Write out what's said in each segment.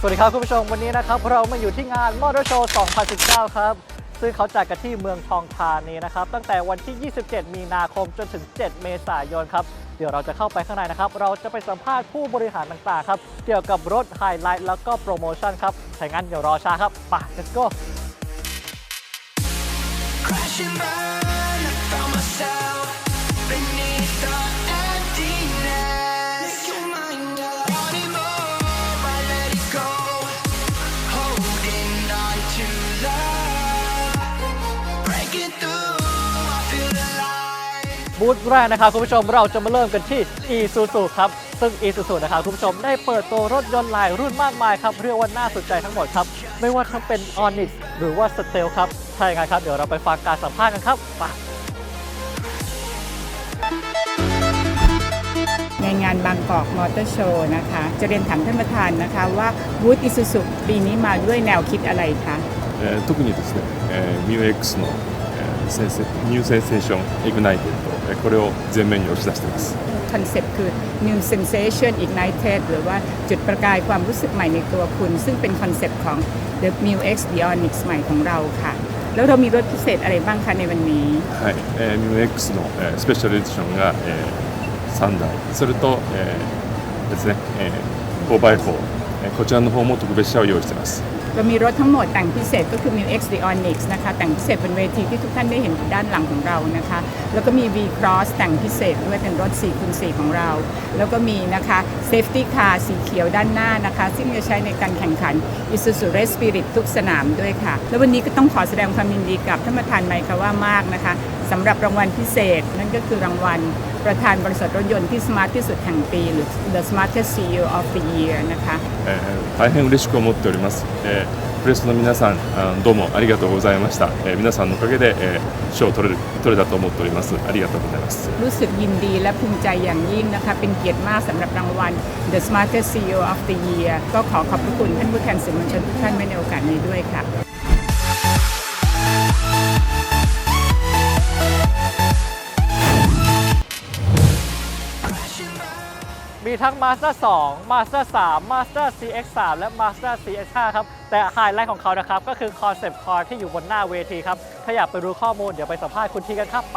สวัสดีครับคุณผู้ชมวันนี้นะครับเรามาอยู่ที่งานมอเตอร์โชว์ 2019 ครับ ซึ่งเขาจัดกันที่เมืองทองธานีนะครับ ตั้งแต่วันที่ 27 มีนาคมจนถึง 7 เมษายนครับ เดี๋ยวเราจะเข้าไปข้างในนะครับ เราจะไปสัมภาษณ์ผู้บริหารต่างๆครับ เกี่ยวกับรถไฮไลท์แล้วก็โปรโมชั่นครับถ้างั้นเดี๋ยวรอช้าครับไป let's go Crash and burn, I found myself บูธแรกนะครับคุณผู้ชมเราจะมาเริ่มกันที่ Isuzu ครับซึ่ง Isuzu นะครับคุณผู้ชมได้เปิดตัวรถยนต์หลายรุ่นมากมายครับเรียกว่าน่าสนใจทั้งหมดครับ ไม่ว่าทั้งเป็น Onix หรือว่า Stealth ครับถ้าอย่างไรครับเดี๋ยวเราไปฟังการสัมภาษณ์กันครับไป ในงานบางกอกมอเตอร์โชว์นะคะ จะเรียนถามท่านประธานนะคะว่าบูธอิซูซุปีนี้มาด้วยแนวคิดอะไรคะ えー特にですね、えー、MiuX の、えーセンセニューセンセーションイグナイテッド、えー これを前面に押し出しています。 คอนเซ็ปต์คือ New Sensation Ignited หรือว่าจุดประกายความรู้สึกใหม่ในตัวคุณ ซึ่งเป็นคอนเซ็ปต์ของ The m i u X Bionics ใหม่ของเราค่ะ แล้วเรามีรถพิเศษอะไรบ้างคะในวันนี้ はい、えー、MiuX の、えースペシャルエディションが、えー、3台、それと、えーですね、えー、4x4、えーこちらの方も特別車を用意しています。 เรามีรถทั้งหมดแต่งพิเศษก็คือ m i u X Bionics นะคะแต่งพิเศษบนเวทีที่ทุกท่านได้เห็นด้านหลังของเรานะคะ แล้วก็มี V Cross แต่งพิเศษด้วยเป็นรถ 4x4 ของเรา แล้วก็มีนะคะ Safety Car สีเขียวด้านหน้านะคะ ซึ่งจะใช้ในการแข่งขัน Isuzu Race Spirit ทุกสนามด้วยค่ะ แล้ววันนี้ก็ต้องขอแสดงความยินดีกับท่านประธานไมค์ค่ะว่ามากนะคะ สำหรับรางวัลพิเศษ นั่นก็คือรางวัลประธานบริษัทรถยนต์ที่สมาร์ทที่สุดแห่งปีหรือ The Smartest CEO of the Year นะคะ大変嬉しく思っております、プレスの皆さんどうもありがとうございました、皆さんのおかげで、賞を取れる取れたと思っておりますありがとうございますรู้สึกยินดีและภูมิใจอย่างยิ่งนะคะเป็นเกียรติมากสำหรับรางวัล The Smartest CEO of the Year ก็ขอขอบคุณท่านผู้แทนสื่อมวลชนทุกท่านในโอกาสนี้ด้วยค่ะ มีทั้ง Master 2 Master 3 Master CX3 และ Master CX5 ครับ แต่ไฮไลท์ของเขานะครับ ก็คือคอนเซปต์คอร์ที่อยู่บนหน้าเวทีครับ ถ้าอยากไปรู้ข้อมูลเดี๋ยวไปสัมภาษณ์คุณทีกันครับไป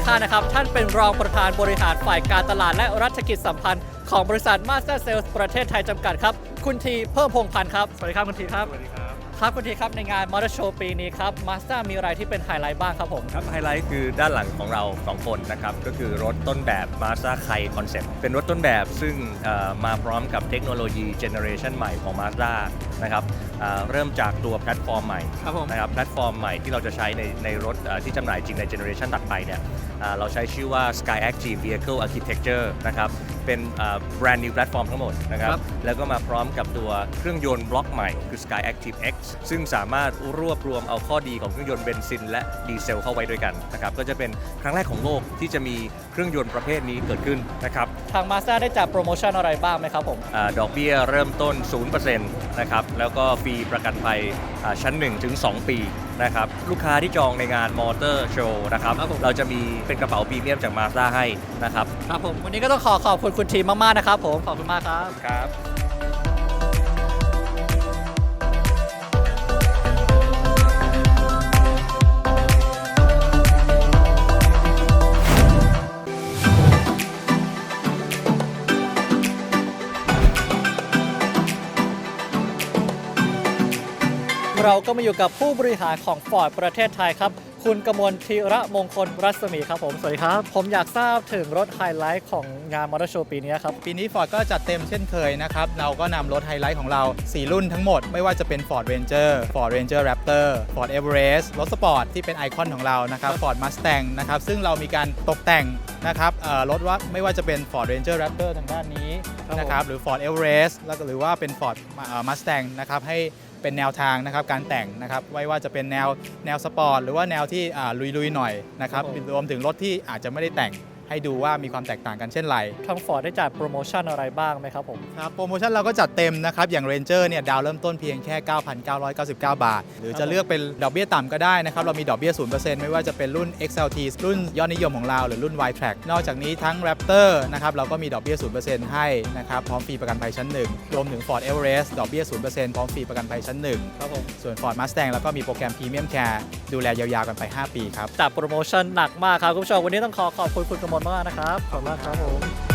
บุคคลด้านข้างนะครับ ท่านเป็นรองประธานบริหารฝ่ายการตลาดและรัชกิจสัมพันธ์ของบริษัทมาสเตอร์เซลส์ประเทศไทยจำกัดครับ คุณทีเพิ่มพงษ์พันธ์ครับ สวัสดีครับคุณทีครับ สวัสดีครับ ครับคุณทีครับในงานมอเตอร์โชว์ปีนี้ครับมาสเตอร์มีอะไรที่เป็นไฮไลท์บ้างครับผมครับไฮไลท์คือด้านหลังของเรา 2 คนนะครับ ก็คือรถต้นแบบ Mazda ไคคอนเซ็ปต์เป็นรถต้นแบบซึ่งเอ่อมาพร้อมกับเทคโนโลยีเจเนอเรชันใหม่ของ Mazda นะครับอ่าเริ่มจากตัวแพลตฟอร์มใหม่ครับผม นะครับแพลตฟอร์มใหม่ที่เราจะใช้ในในรถเอ่อที่จำหน่ายจริงในเจเนอเรชันถัดไปเนี่ยอ่าเราใช้ชื่อว่า Sky Active Vehicle Architecture นะครับเป็นแบรนด์ new แพลตฟอร์มทั้งหมดนะครับครับแล้วก็มาพร้อมกับตัวเครื่องยนต์บล็อกใหม่คือ Sky Active X ซึ่งสามารถรวบรวมเอาข้อดีของเครื่องยนต์เบนซินและดีเซลเข้าไว้ด้วยกันนะครับก็จะเป็นครั้งแรกของโลกที่จะมีเครื่องยนต์ประเภทนี้เกิดขึ้นนะครับ ทางมาสเตอร์ได้จัดโปรโมชั่นอะไรบ้างไหมครับผมอาดอกเบี้ยเริ่มต้น 0%นะครับแล้วก็ฟรีประกันภัยอ่าชั้น 1 ถึง 2 ปีนะครับลูกค้าที่จองในงานมอเตอร์โชว์นะครับครับผม เราจะมีเป็นกระเป๋าพรีเมียมจากมาสด้าให้นะครับครับผมวันนี้ก็ต้องขอขอบคุณคุณทีมมากๆนะครับผมขอบคุณมากครับ ครับ เราก็มาอยู่กับผู้บริหารของ Ford ประเทศไทยครับ คุณกมลธีระมงคลรัศมีครับผม สวัสดีครับ ผมอยากทราบถึงรถไฮไลท์ของงานมอเตอร์โชว์ปีนี้ครับ ปีนี้ Ford ก็จัดเต็มเช่นเคยนะครับ เราก็นำรถไฮไลท์ของเรา 4 รุ่นทั้งหมด ไม่ว่าจะเป็น Ford Ranger Ford Ranger Raptor Ford Everest รถสปอร์ตที่เป็นไอคอนของเรานะครับ Ford Mustang นะครับ ซึ่งเรามีการตกแต่งนะครับรถว่าไม่ว่าจะเป็น Ford Ranger Raptor ทางด้านนี้นะครับ หรือ Ford Everest แล้วก็หรือว่าเป็น Ford เอ่อ Mustang นะครับให้ เป็นแนวทางนะครับการแต่งนะครับไม่ว่าจะเป็นแนวแนวสปอร์ตหรือว่าแนวที่อ่าลุยๆหน่อยนะครับรวมถึงรถที่อาจจะไม่ได้แต่ง ให้ดูว่ามีความแตกต่างกันเช่นไรทางฟอร์ดได้จัดโปรโมชั่นอะไรบ้างไหมครับผม ครับโปรโมชั่นเราก็จัดเต็มนะครับ อย่าง Ranger เนี่ยดาวเริ่มต้นเพียงแค่ 9,999 บาท หรือจะเลือกเป็นดอกเบี้ยต่ำก็ได้นะครับ เรามีดอกเบี้ย 0%ไม่ว่าจะเป็นรุ่น XLT รุ่นยอดนิยมของเราหรือรุ่น Y Track นอกจากนี้ทั้ง Raptor นะครับเราก็มีดอกเบี้ย 0%ให้นะครับพร้อมฟรีประกันภัยชั้น1รวมถึง Ford Everest ดอกเบี้ย 0%พร้อมฟรีประกันภัยชั้น1ครับผมส่วน Ford Mustang แล้วก็มีโปรแกรม Premium Care ดูแลยาวๆกันไป 5 ปีครับจัดโปรโมชั่นหนักมากครับคุณผู้ชมวันนี้ต้องขอขอบคุณคุณกมลมากนะครับขอบคุณมากครับผม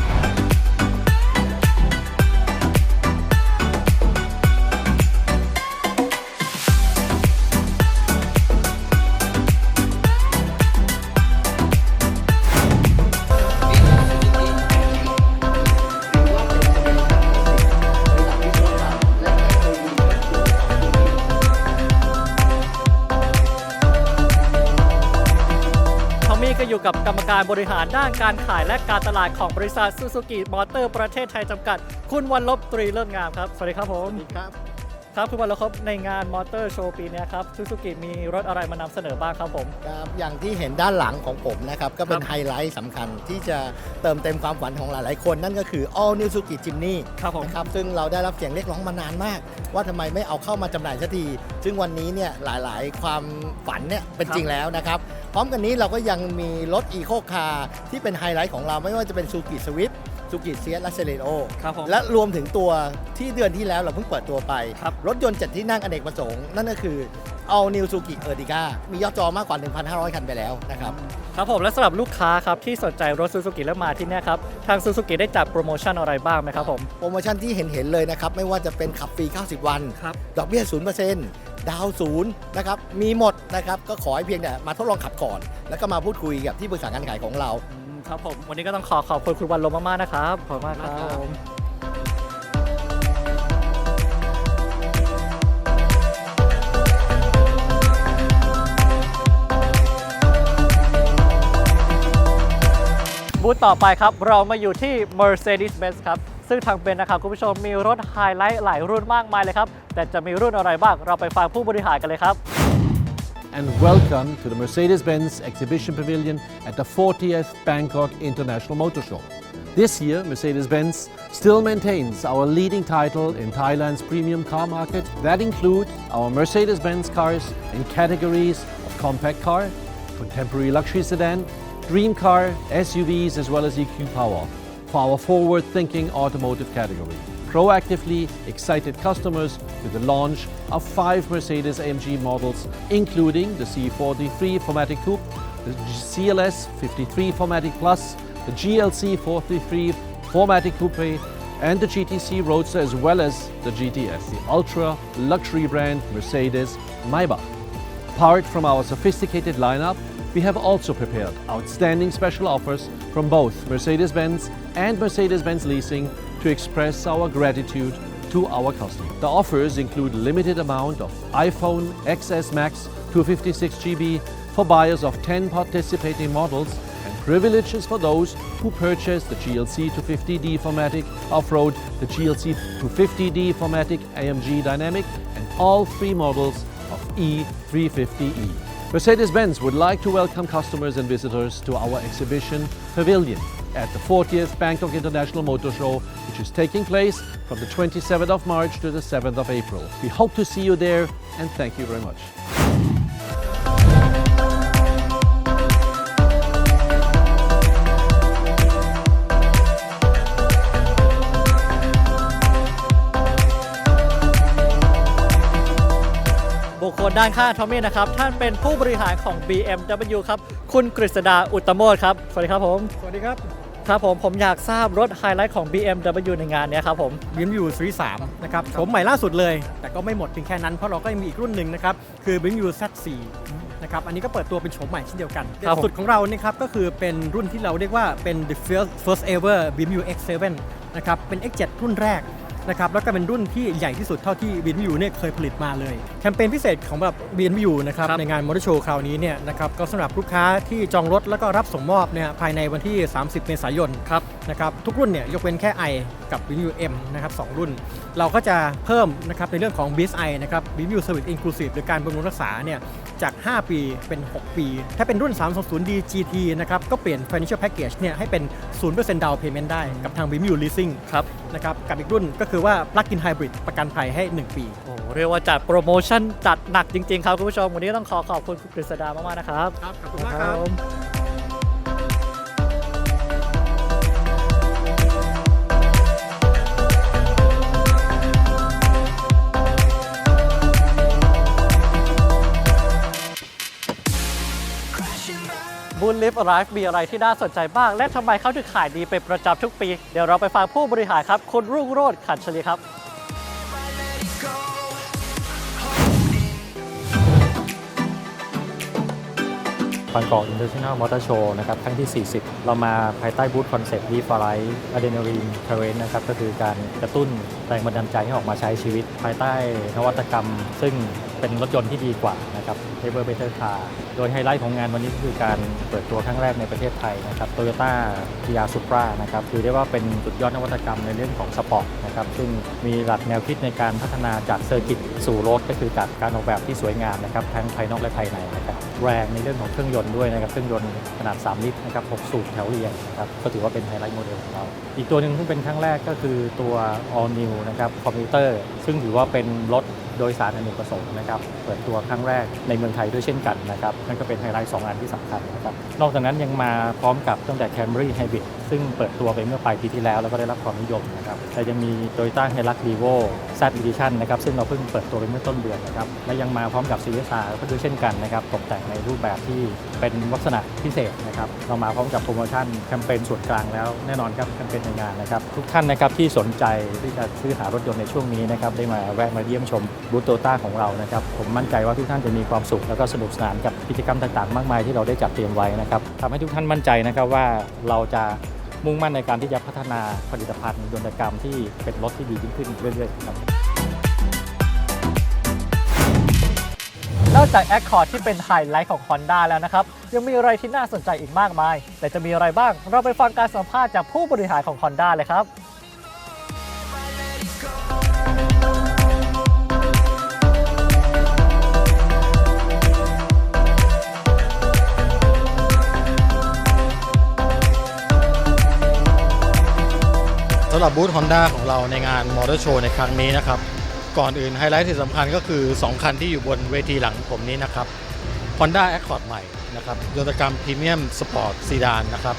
กับกรรมการบริหารด้านการขายและการตลาดของบริษัทซูซูกิมอเตอร์ประเทศไทยจำกัด คุณวันลบตรีเลิศงามครับ สวัสดีครับผม สวัสดีครับ ครับคุณวันลบครับในงานมอเตอร์โชว์ปีนี้ครับซูซูกิมีรถอะไรมานำเสนอบ้างครับผม ครับอย่างที่เห็นด้านหลังของผมนะครับ ก็เป็นครับ ไฮไลท์สำคัญที่จะเติมเต็มความฝันของหลายๆ คนนั่นก็คือ All New Suzuki Jimny ครับผม นะครับซึ่งเราได้รับเสียงเรียกร้องมานานมาก ว่าทำไมไม่เอาเข้ามาจำหน่ายสักที ซึ่งวันนี้เนี่ยหลายๆ ความฝันเนี่ยเป็นจริงแล้วนะครับ พร้อมกันนี้เราก็ยังมีรถ Eco Car ที่เป็นไฮไลท์ของเราไม่ว่าจะเป็น Suzuki Swift ซูกิเซียและเซเลโอครับผมและรวมถึงตัวที่เดือนที่แล้วเราเพิ่งเปิดตัวไป ครับ รถยนต์เจ็ดที่นั่งอเนกประสงค์ นั่นก็คือ All New Suzuki Ertiga มียอดจองมากกว่า 1,500 คันไปแล้วนะครับ ครับผมและสำหรับลูกค้าครับที่สนใจรถซูซูกิแล้วมาที่เนี่ยครับ ทางซูซูกิได้จัดโปรโมชั่นอะไรบ้างไหมครับผมโปรโมชั่นที่เห็นเห็นๆเลยนะครับ ไม่ว่าจะเป็นขับฟรี 90 วัน ครับ ดอกเบี้ย 0%ดาวศูนย์นะครับ มีหมดนะครับ ก็ขอให้เพียงแต่มาทดลองขับก่อน แล้วก็มาพูดคุยกับที่ปรึกษาการขายของเราอืม ครับผม วันนี้ก็ต้องขอขอบคุณคุณวันลมมากๆนะครับ ขอบคุณมากครับผมบูธต่อไปครับ เรามาอยู่ที่ Mercedes-Benz ครับ ซึ่งทางเบนนะครับ คุณผู้ชมมีรถไฮไลท์หลายรุ่นมากมายเลยครับ แต่จะมีรุ่นอะไรบ้าง เราไปฟังผู้บริหารกันเลยครับ and welcome to the Mercedes Benz Exhibition Pavilion at the 40th Bangkok International Motor Show. This year, Mercedes Benz still maintains our leading title in Thailand's premium car market. That includes our Mercedes Benz cars in categories of compact car, contemporary luxury sedan, dream car, SUVs, as well as EQ Power for our forward thinking automotive category proactively excited customers with the launch of five Mercedes AMG models, including the C43 4MATIC Coupe, the CLS 53 4MATIC Plus, the GLC 43 4MATIC Coupe, and the GTC Roadster, as well as the GTS, the ultra luxury brand Mercedes Maybach. Apart from our sophisticated lineup, we have also prepared outstanding special offers from both Mercedes Benz and Mercedes Benz Leasing to express our gratitude to our customers. The offers include limited amount of iPhone XS Max 256GB for buyers of 10 participating models and privileges for those who purchase the GLC 250D Formatic Off-Road, the GLC 250D Formatic AMG Dynamic and all three models of E350E. Mercedes-Benz would like to welcome customers and visitors to our exhibition pavilion at the 40th Bangkok International Motor Show, which is taking place from the 27th of March to the 7th of April. We hope to see you there and thank you very much. บุคคลด้านข้างทอมมี่นะครับ ท่านเป็นผู้บริหารของ BMW ครับ คุณกฤษดาอุตตโมดครับ สวัสดีครับผม สวัสดีครับ ครับผมผมอยากทราบรถไฮไลท์ของ BMW ในงานเนี้ยครับผมบิมยูซี3นะครับโฉมใหม่ล่าสุดเลย แต่ก็ไม่หมดเพียงแค่นั้น เพราะเราก็ยังมีอีกรุ่นหนึ่งนะครับ คือบิมยู Z4 นะครับ อันนี้ก็เปิดตัวเป็นโฉมใหม่เช่นเดียวกันครับผม สุดของเรานี่ครับก็คือเป็นรุ่นที่เราเรียกว่าเป็น the first first ever BMU X7 นะครับ เป็น X7 รุ่นแรก นะครับแล้วก็เป็นรุ่นที่ใหญ่ที่สุดเท่าที่ BMU เนี่ยเคยผลิตมาเลยแคมเปญพิเศษของแบบ BMU นะครับครับในงานมอเตอร์โชว์คราวนี้เนี่ยนะครับก็สำหรับลูกค้าที่จองรถแล้วก็รับส่งมอบเนี่ยภายในวันที่ 30 เมษายนครับนะครับทุกรุ่นเนี่ยยกเว้นแค่ i กับ BMU M นะครับสองรุ่น เราก็จะเพิ่มนะครับในเรื่องของ BSI นะครับ BMU Service Inclusive หรือการบำรุงรักษาเนี่ย จาก 5 ปีเป็น 6 ปี ถ้าเป็นรุ่น 320D GT นะครับ ก็เปลี่ยน financial package เนี่ยให้เป็น 0% down payment ได้กับทาง Vimeo Leasing ครับ นะครับ กับอีกรุ่นก็คือว่า plug-in hybrid ประกันภัยให้ 1 ปี โอ้เรียกว่าจัดโปรโมชั่นจัดหนักจริง ๆ ครับคุณผู้ชม วันนี้ต้องขอขอบคุณคุณกฤษดามาก ๆ นะครับ ครับ ขอบคุณมากครับ บูลลิฟต์ไลฟ์มีอะไรที่น่าสนใจบ้าง และทำไมเขาถึงขายดีเป็นประจำทุกปี เดี๋ยวเราไปฟังผู้บริหารครับ คุณรุ่งโรจน์ขันชลีครับ บางกอกอินเตอร์เนชั่นแนลมอเตอร์โชว์นะครับครั้งที่ 40 เรามาภายใต้บูธคอนเซ็ปต์ v ีฟ r ไลท์อะดรีนาลีนเทเรนนะครับก็คือการกระตุ้นแรงบันดาลใจให้ออกมาใช้ชีวิต ภายใต้นวัตกรรม ซึ่งเป็นรถยนต์ที่ดีกว่านะครับ Ever Better Car โดยไฮไลท์ของงานวันนี้ก็คือการเปิดตัวครั้งแรกในประเทศไทยนะครับ Toyota PR Supra นะครับคือได้ว่าเป็นสุดยอดนวัตกรรมในเรื่องของสปอร์ตนะครับซึ่งมีหลักแนวคิดในการพัฒนาจากเซอร์กิตสู่รถก็คือจากการออกแบบที่สวยงามนะครับทั้งภายนอกและภายในนะครับแรงในเรื่องของเครื่องยนต์ด้วยนะครับเครื่องยนต์ขนาด 3 ลิตรนะครับ6สูบแถวเรียงนะครับก็ถือว่าเป็นไฮไลท์โมเดลของเราอีกตัวหนึ่งซึ่งเป็นครั้งแรกก็คือตัว All New นะครับคอมพิวเตอร์ซึ่งถือว่าเป็นรถ โดยสารอเนกประสงค์นะครับเปิดตัวครั้งแรกในเมืองไทยด้วยเช่นกันนะครับนั่นก็เป็นไฮไลท์สองอันที่สำคัญนะครับนอกจากนั้นยังมาพร้อมกับตั้งแต่ Camry Hybrid ซึ่งเปิดตัวไปเมื่อปลายปีที่แล้วแล้วก็ได้รับความนิยมนะครับแต่ยังมี Toyota Hilux Revo Z Edition นะครับซึ่งเราเพิ่งเปิดตัวไปเมื่อต้นเดือนนะครับและยังมาพร้อมกับ CSR ก็ด้วยเช่นกันนะครับตกแต่งในรูปแบบที่เป็นลักษณะพิเศษนะครับเรามาพร้อมกับโปรโมชั่นแคมเปญส่วนกลางแล้วแน่นอนครับแคมเปญในงานนะครับทุกท่านนะครับที่สนใจที่จะซื้อหารถยนต์ในช่วงนี้นะครับได้มาแวะมาเยี่ยมชมบูธโตต้าของเรานะครับผมมั่นใจว่าทุกท่านจะมีความสุขแล้วก็สนุกสนานกับกิจกรรมต่างๆ มากมายที่เราได้จัดเตรียมไว้นะครับทำให้ทุกท่านมั่นใจนะครับว่าเราจะ มุ่งมั่นในการที่จะพัฒนาผลิตภัณฑ์ยนตกรรมที่เป็นรถที่ดียิ่งขึ้นเรื่อยๆครับนอกจาก Accord ที่เป็นไฮไลท์ของ Honda แล้วนะครับ ยังมีอะไรที่น่าสนใจอีกมากมาย แต่จะมีอะไรบ้างเราไปฟังการสัมภาษณ์จากผู้บริหารของ Honda เลยครับ หรับบูธ Honda ของเราในงานมอเตอร์โชว์ในครั้งนี้นะครับ ก่อนอื่นไฮไลท์ที่สำคัญก็คือ 2 คันที่อยู่บนเวทีหลังผมนี้นะครับ Honda Accord ใหม่นะครับยนตกรรมพรีเมียมสปอร์ตซีดานนะครับ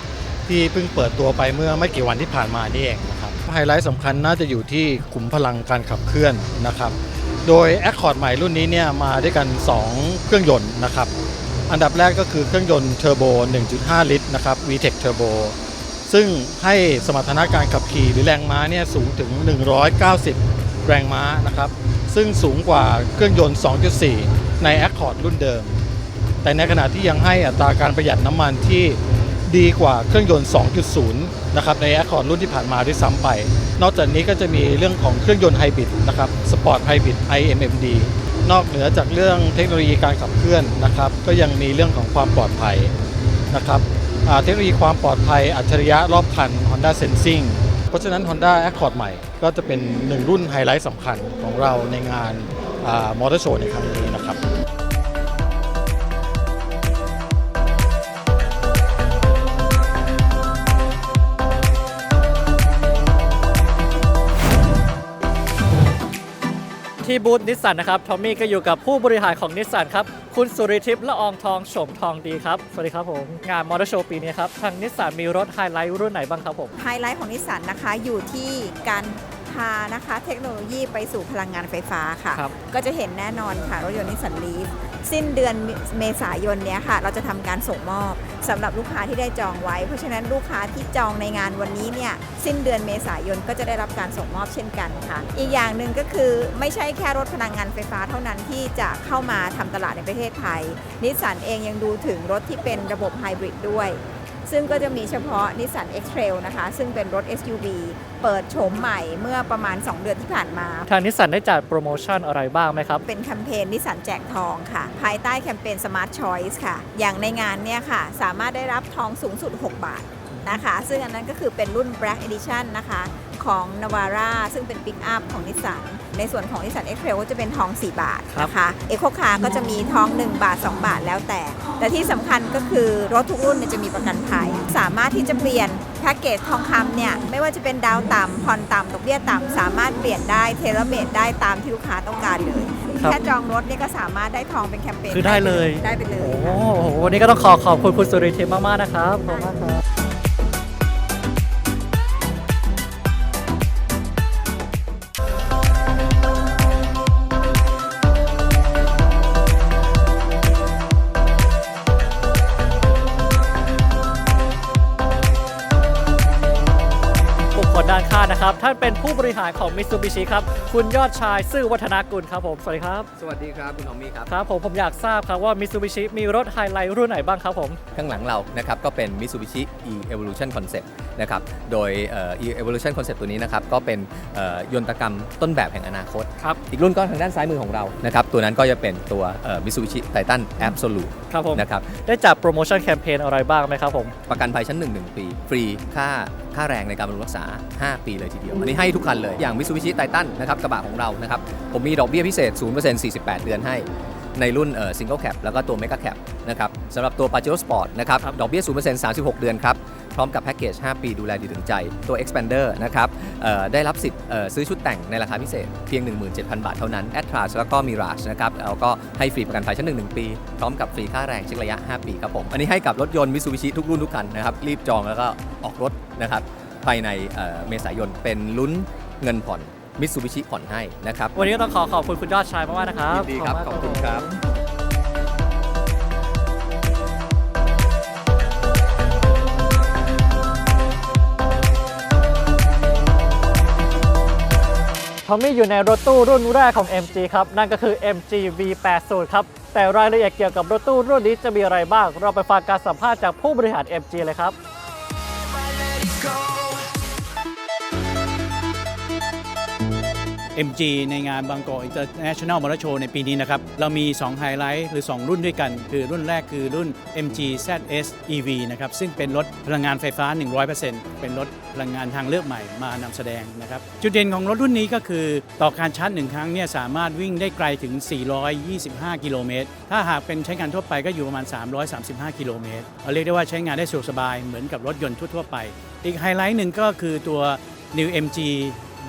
ที่เพิ่งเปิดตัวไปเมื่อไม่กี่วันที่ผ่านมานี่เองนะครับไฮไลท์สำคัญน่าจะอยู่ที่ขุมพลังการขับเคลื่อนนะครับ โดย Accord ใหม่รุ่นนี้เนี่ยมาด้วยกัน 2 เครื่องยนต์นะครับ อันดับแรกก็คือเครื่องยนต์เทอร์โบ 1.5 ลิตรนะครับ VTEC Turbo ซึ่งให้สมรรถนะการขับขี่หรือแรงม้าเนี่ยสูงถึง 190 แรงม้านะครับ ซึ่งสูงกว่าเครื่องยนต์ 2.4 ใน Accord รุ่นเดิม แต่ในขณะที่ยังให้อัตราการประหยัดน้ำมันที่ดีกว่าเครื่องยนต์ 2.0 นะครับใน Accord รุ่นที่ผ่านมาด้วยซ้ำไป นอกจากนี้ก็จะมีเรื่องของเครื่องยนต์ไฮบริดนะครับ Sport Hybrid iMMD นอกเหนือจากเรื่องเทคโนโลยีการขับเคลื่อนนะครับ ก็ยังมีเรื่องของความปลอดภัยนะครับ เทคโนโลยีความปลอดภัยอัจฉริยะรอบคัน Honda Sensing เพราะฉะนั้น Honda Accord ใหม่ก็จะเป็นหนึ่งรุ่นไฮไลท์สำคัญของเราในงานมอเตอร์โชว์ในครั้งนี้นะครับ ที่บูธนิสสันนะครับ ทอมมี่ก็อยู่กับผู้บริหารของนิสสันครับ คุณสุริทิพย์ละอองทองโฉมทองดีครับ สวัสดีครับผม งานมอเตอร์โชว์ปีนี้ครับ ทางนิสสันมีรถไฮไลท์รุ่นไหนบ้างครับผม ไฮไลท์ของนิสสันนะคะอยู่ที่การ พานะคะ เทคโนโลยีไปสู่พลังงานไฟฟ้าค่ะ ครับ ก็จะเห็นแน่นอนค่ะ รถยนต์นิสสันลีฟสิ้นเดือนเมษายนเนี้ยค่ะ เราจะทำการส่งมอบสำหรับลูกค้าที่ได้จองไว้ เพราะฉะนั้นลูกค้าที่จองในงานวันนี้เนี่ยสิ้นเดือนเมษายนก็จะได้รับการส่งมอบเช่นกันค่ะ อีกอย่างหนึ่งก็คือไม่ใช่แค่รถพลังงานไฟฟ้าเท่านั้นที่จะเข้ามาทำตลาดในประเทศไทยนิสสันเองยังดูถึงรถที่เป็นระบบไฮบริดด้วย ซึ่งก็จะมีเฉพาะ Nissan X-Trail นะคะ ซึ่งเป็นรถ SUV เปิดโฉมใหม่เมื่อประมาณ 2 เดือนที่ผ่านมา ทางนิสสันได้จัดโปรโมชั่นอะไรบ้างไหมครับ เป็นแคมเปญนิสสันแจกทองค่ะ ภายใต้แคมเปญ Smart Choice ค่ะ อย่างในงานเนี่ยค่ะ สามารถได้รับทองสูงสุด 6 บาทนะคะ ซึ่งอันนั้นก็คือเป็นรุ่น Black Edition นะคะ ของ Navara ซึ่งเป็นปิกอัพของนิสสันในส่วนของนิสสันเอ็กเทรลก็จะเป็นทอง 4 บาทครับนะคะเอโคคาร์ก็จะมีทอง 1 บาท 2 บาทแล้วแต่ แต่ที่สำคัญก็คือรถทุกรุ่นเนี่ยจะมีประกันภัย สามารถที่จะเปลี่ยนแพ็กเกจทองคำเนี่ย ไม่ว่าจะเป็นดาวต่ำผ่อนต่ำดอกเบี้ยต่ำสามารถเปลี่ยนได้เทเลเมดได้ตามที่ลูกค้าต้องการเลยครับแค่จองรถเนี่ยก็สามารถได้ทองเป็นแคมเปญคือได้เลยได้ไปเลยโอ้ค่ะโหวันนี้ก็ต้องขอขอบคุณคุณสุริเทพมากๆนะครับขอบคุณมากครับบุ ท่านเป็นผู้บริหารของ Mitsubishi ครับ คุณยอดชายซื่อวัฒนากุลครับผม สวัสดีครับ สวัสดีครับ คุณทอมมี่ครับ ครับผมผมอยากทราบครับว่า Mitsubishi มีรถไฮไลท์รุ่นไหนบ้างครับผม ข้างหลังเรานะครับก็เป็น Mitsubishi e-Evolution Concept นะครับ โดยเอ่อ e-Evolution Concept ตัวนี้นะครับก็เป็นเอ่อยนตกรรมต้นแบบแห่งอนาคต ครับ อีกรุ่นก็ทางด้านซ้ายมือของเรานะครับตัวนั้นก็จะเป็นตัวเอ่อ Mitsubishi Titan Absolute ครับผม นะครับ ได้จัดโปรโมชั่นแคมเปญอะไรบ้างไหมครับผม ประกันภัยชั้น 1 1 ปี ฟรีค่าค่าแรงในการบำรุงรักษา 5 ปีเลยทีเดียวอันนี้ให้ทุกคันเลย อย่าง Mitsubishi Titan นะครับกระบะของเรานะครับ ผมมีดอกเบี้ยพิเศษ 0% 48 เดือนให้ ในรุ่นเอ่อ Single Cap แล้วก็ตัว Mega Cap นะครับสำหรับตัว Pajero Sport นะครับ ดอกเบี้ย 0% 36 เดือนครับ พร้อมกับแพ็กเกจ 5 ปีดูแลดีถึงใจ ตัว Expander นะครับเอ่อได้รับสิทธิ์เอ่อซื้อชุดแต่งในราคาพิเศษ เพียง 17,000 บาทเท่านั้น a t r a s แล้วก็ Mirage นะครับแล้วก็ให้ฟรีประกันภัยชั้น1 1 ปี พร้อมกับฟรีค่าแรงเช็คระยะ 5 ปีครับผม อันนี้ให้กับรถยนต์ Mitsubishi ทุกรุ่นทุกคันนะครับ รีบจองแล้วก็ออกรถนะครับ ภายในเอ่อเมษายนเป็นลุ้นเงินผ่อน Mitsubishi ผ่อนให้นะครับ วันนี้ก็ต้องขอขอบคุณคุณยอดชายมากๆนะครับ ยินดีครับมากขอบคุณครับทอมมี่อยู่ในรถตู้รุ่นแรกของ MG ครับ นั่นก็คือ MG V80 ครับ แต่รายละเอียดเกี่ยวกับรถตู้รุ่นนี้จะมีอะไรบ้าง เราไปฟังการสัมภาษณ์จากผู้บริหาร MG เลยครับ MG ในงานบางกอก International Motor Show ในปีนี้นะครับ เรามี 2 ไฮไลท์หรือ 2 รุ่นด้วยกัน คือรุ่นแรกคือรุ่น MG ZS EV นะครับ ซึ่งเป็นรถพลังงานไฟฟ้า 100%เป็นรถพลังงานทางเลือกใหม่มานำแสดงนะครับ จุดเด่นของรถรุ่นนี้ก็คือ ต่อการชาร์จ1ครั้งเนี่ยสามารถวิ่งได้ไกลถึง 425 กิโลเมตร ถ้าหากเป็นใช้งานทั่วไปก็อยู่ประมาณ 335 กิโลเมตรเราเรียกได้ว่าใช้งานได้สะดวกสบายเหมือนกับรถยนต์ทั่วๆไป อีกไฮไลท์หนึ่งก็คือตัว New MG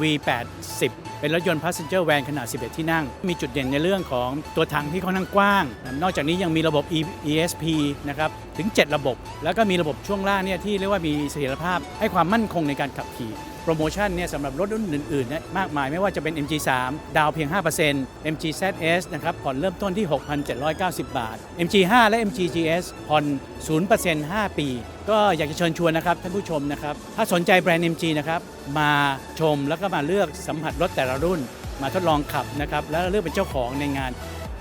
V80 เป็นรถยนต์ passenger van ขนาด 11 ที่นั่ง มีจุดเด่นในเรื่องของตัวถังที่ค่อนข้างกว้าง นอกจากนี้ยังมีระบบ E- ESP นะครับ ถึง 7 ระบบ แล้วก็มีระบบช่วงล่างเนี่ยที่เรียกว่ามีเสถียรภาพ ให้ความมั่นคงในการขับขี่ โปรโมชั่นเนี่ยสำหรับรถรุ่นอื่นๆเนี่ยมากมายไม่ว่าจะเป็น MG3 ดาวเพียง 5% MGZS นะครับผ่อนเริ่มต้นที่ 6,790 บาท MG5 และ MGGS ผ่อน 0% 5 ปี ก็อยากจะเชิญชวนนะครับท่านผู้ชมนะครับ ถ้าสนใจแบรนด์ MG นะครับมาชมแล้วก็มาเลือกสัมผัสรถแต่ละรุ่น มาทดลองขับนะครับแล้วเลือกเป็นเจ้าของในงาน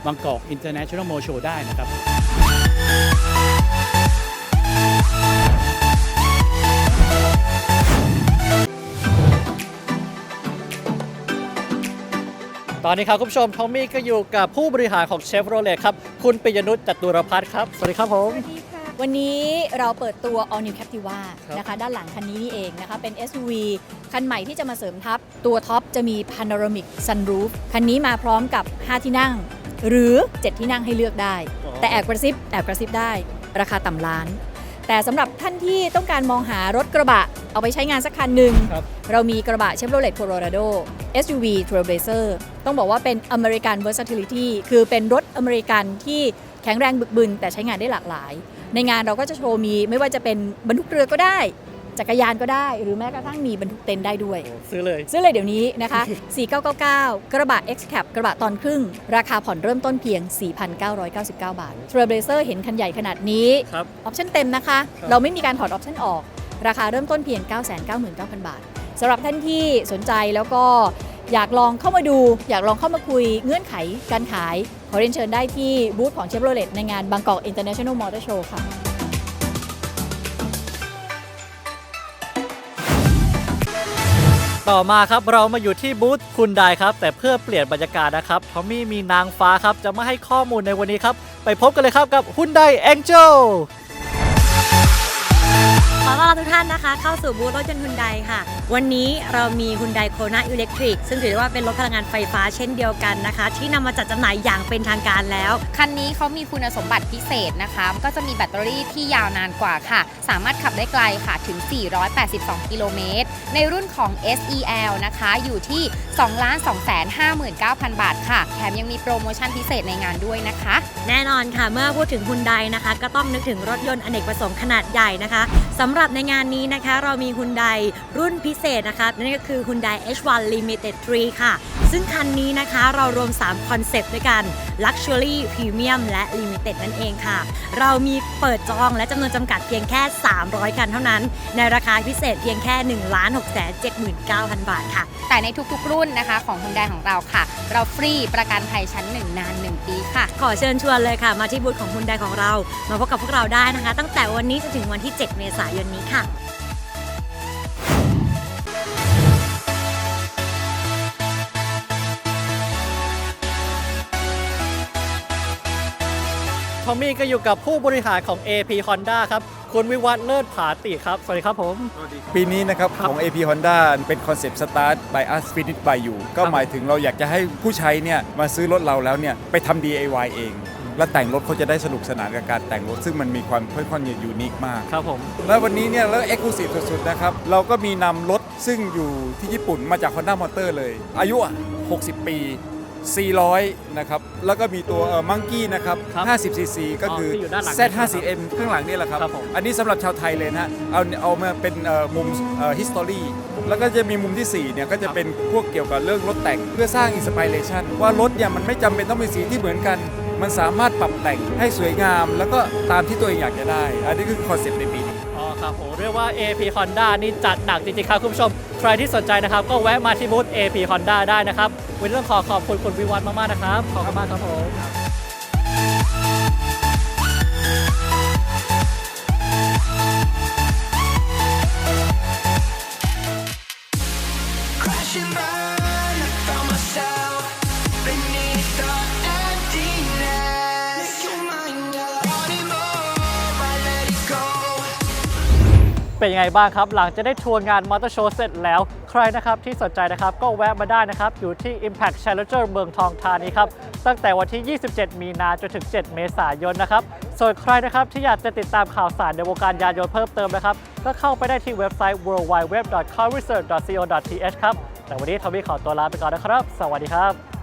บางกอก International Motor Show ได้นะครับ ตอนนี้ครับคุณผู้ชมทอมมี่ก็อยู่กับผู้บริหารของเชฟโรเลตครับ คุณปิยนุชจตุรพัฒน์ครับ สวัสดีครับผม วันนี้เราเปิดตัว All New Captiva ครับนะคะ ด้านหลังคันนี้นี่เองนะคะ เป็น SUV คันใหม่ที่จะมาเสริมทับ ตัวท็อปจะมี Panoramic Sunroof คันนี้มาพร้อมกับ 5 ที่นั่ง หรือ 7 ที่นั่งให้เลือกได้แต่แอบกระซิบแอบกระซิบได้ ราคาต่ำล้าน แต่สำหรับท่านที่ต้องการมองหารถกระบะ เอาไปใช้งานสักคันหนึ่ง ครับ เรามีกระบะ Chevrolet Colorado SUV Trailblazer ต้องบอกว่าเป็น American Versatility คือเป็นรถอเมริกันที่แข็งแรงบึกบึน แต่ใช้งานได้หลากหลาย ในงานเราก็จะโชว์มีไม่ว่าจะเป็นบรรทุกเรือก็ได้ จักรยานก็ได้ หรือแม้กระทั่งมีบรรทุกเต็นท์ได้ด้วย ซื้อเลย ซื้อเลยเดี๋ยวนี้นะคะ 4999 กระบะ X Cap กระบะตอนครึ่ง ราคาผ่อนเริ่มต้นเพียง 4,999 บาท Trailblazer เห็นคันใหญ่ขนาดนี้ ครับ ออปชั่นเต็มนะคะ ครับ เราไม่มีการถอดออปชั่นออก ราคาเริ่มต้นเพียง 999,000 บาทสำหรับท่านที่สนใจแล้วก็อยากลองเข้ามาดู อยากลองเข้ามาคุยเงื่อนไขการขาย ขอเรียนเชิญได้ที่บูธของ Chevrolet ในงาน Bangkok International Motor Show ค่ะต่อมาครับเรามาอยู่ที่บูธคุณไดครับ แต่เพื่อเปลี่ยนบรรยากาศนะครับทอมมี่มีนางฟ้าครับ จะมาให้ข้อมูลในวันนี้ครับ ไปพบกันเลยครับกับ Hyundai Angel ขอต้อนรับทุกกท่านนะคะ เข้าสู่บูธรถยนต์ฮุนไดค่ะ วันนี้เรามีฮุนไดโคนาอิเล็กทริกซึ่งถือได้ว่าเป็นรถพลังงานไฟฟ้าเช่นเดียวกันนะคะ ที่นำมาจัดจำหน่ายอย่างเป็นทางการแล้ว คันนี้เขามีคุณสมบัติพิเศษนะคะ ก็จะมีแบตเตอรี่ที่ยาวนานกว่าค่ะ สามารถขับได้ไกลค่ะถึง 482 กิโลเมตร ในรุ่นของ SEL นะคะ อยู่ที่ 2,259,000 บาทค่ะ แถมยังมีโปรโมชั่นพิเศษในงานด้วยนะคะ แน่นอนค่ะ เมื่อพูดถึงฮุนไดนะคะ ก็ต้องนึกถึงรถยนต์อเนกประสงค์ขนาดใหญ่นะคะสำหรับในงานนี้นะคะ เรามีฮุนไดรุ่นพิเศษนะคะนั่นก็คือฮุนได H1 Limited 3 ค่ะ ซึ่งคันนี้นะคะเรารวม 3 คอนเซปต์ด้วยกัน Luxury Premium และ Limited นั่นเองค่ะ เรามีเปิดจองและจำนวนจำกัดเพียงแค่ 300 คันเท่านั้น ในราคาพิเศษเพียงแค่ 1 6 7 9 0 0 0 บาทค่ะ แต่ในทุกๆ รุ่นนะคะของ Hyundai ของเราค่ะ เราฟรีประกันภัยชั้น 1 นาน 1 ปีค่ะ ขอเชิญชวนเลยค่ะ มาที่บูธของฮุนไดของเรา มาพบกับพวกเราได้นะคะ ตั้งแต่วันนี้จนถึงวันที่ 7 เมษายนนี้ค่ะทอมมี่ก็อยู่กับผู้บริหารของ AP Honda ครับ คุณวิวัฒน์เลิศผาติครับ สวัสดีครับผม ปีนี้นะครับของ AP Honda เป็นคอนเซปต์ Start by us Finish by you ก็หมายถึงเราอยากจะให้ผู้ใช้เนี่ยมาซื้อรถเราแล้วเนี่ยไปทำ DIY เอง แล้วแต่งรถเขาจะได้สนุกสนานกับการแต่งรถ ซึ่งมันมีความค่อนข้างยูนิคมาก ครับผม แล้ววันนี้เนี่ยแล้วเอ็กซ์คลูซีฟสุดๆนะครับ เราก็มีนำรถซึ่งอยู่ที่ญี่ปุ่นมาจาก Honda Motor เลย อายุ 60 ปี 400 นะครับ แล้วก็มีตัวมังกี้นะครับ50 cc ก็คือที่อยู่ด้านหลัง Z50M ข้างหลังนี่แหละครับอันนี้สำหรับชาวไทยเลยนะฮะเอาเอามาเป็นเอ่อมุมฮิสตอรี่อ history แล้วก็จะมีมุมที่ 4 เนี่ย ก็จะเป็นพวกเกี่ยวกับเรื่องรถแต่ง เพื่อสร้างอินสปิเรชันว่ารถเนี่ย มันไม่จำเป็นต้องเป็นสีที่เหมือนกัน มันสามารถปรับแต่งให้สวยงาม แล้วก็ตามที่ตัวเองอยากจะได้ อันนี้คือคอนเซ็ปต์ในปีนี้อ๋อครับโอ้เรียกว่า AP Honda นี่จัดหนักจริงๆครับคุณผู้ชม ใครที่สนใจนะครับ ก็แวะมาที่บูธ AP Honda ได้นะครับ วันนี้ต้องขอขอบคุณคุณวิวัฒน์มากๆนะครับ ขอบคุณมากครับผม Crash and burn, เป็นยังไงบ้างครับ หลังจะได้ทัวร์งานมอเตอร์โชว์เสร็จแล้ว ใครนะครับที่สนใจนะครับก็แวะมาได้นะครับ อยู่ที่ Impact Challenger เมืองทองธานีครับ ตั้งแต่วันที่ 27 มีนาจนถึง 7 เมษายนนะครับ ส่วนใครนะครับที่อยากจะติดตามข่าวสารในวงการยานยนต์เพิ่มเติมนะครับ ก็เข้าไปได้ที่เว็บไซต์ worldwideweb.carresearch.co.th ครับ แต่วันนี้ทวีขอตัวลาไปก่อนนะครับ สวัสดีครับ